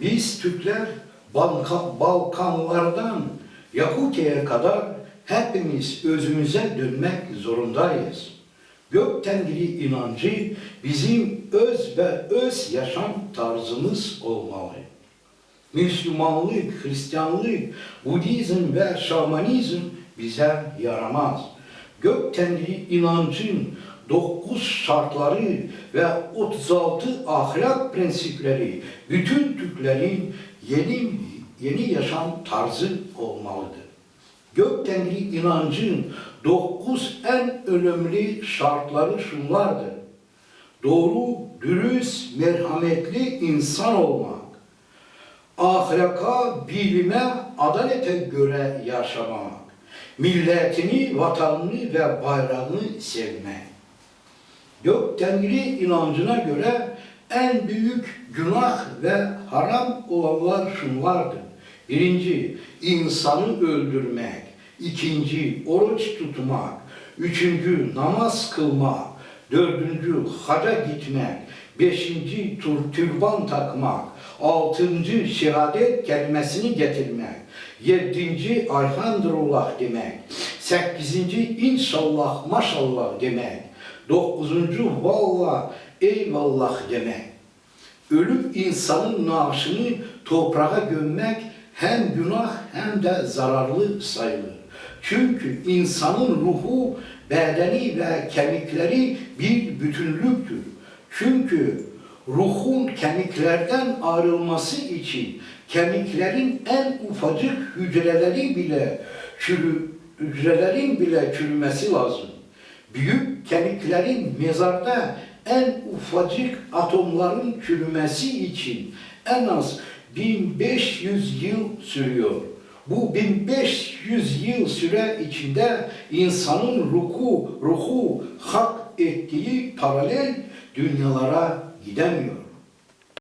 Biz Türkler Balkan, Balkanlardan Yakutiye'ye kadar hepimiz özümüze dönmek zorundayız. Gök Tengri inancı bizim öz ve öz yaşam tarzımız olmalı. Müslümanlık, Hristiyanlık, Budizm ve Şamanizm bize yaramaz. Gök Tengri inancın dokuz şartları ve 36 ahlak prensipleri bütün Türklerin yeni yeni yaşam tarzı olmalıdır. Gök Tengri inancın dokuz en önemli şartları şunlardır. Doğru, dürüst, merhametli insan olmak ahlaka, bilime, adalete göre yaşamak, milletini, vatanını ve bayrağını sevmek. Gök Tengri inancına göre en büyük günah ve haram olanlar şunlardır. Birinci, insanı öldürmek. İkinci, oruç tutmak. Üçüncü, namaz kılmak. Dördüncü, haca gitmek. Beşinci, tur, türban takmak. Altıncı, şehadet kelimesini getirmek. Yedinci, Elhamdülillah demek. Sekizinci, inşallah, maşallah demek. Dokuzuncu, vallah, eyvallah demek. Ölüp insanın naaşını toprağa gömmek hem günah hem de zararlı sayılır. Çünkü insanın ruhu, bedeni ve kemikleri bir bütünlüktür. Çünkü ruhun kemiklerden ayrılması için kemiklerin en ufacık hücreleri bile çürü, hücrelerin bile çürümesi lazım. Büyük kemiklerin mezarda en ufacık atomların çürümesi için en az 1500 yıl sürüyor. Bu 1500 yıl süre içinde insanın ruhu, ruhu hak ettiği paralel dünyalara gidemiyor.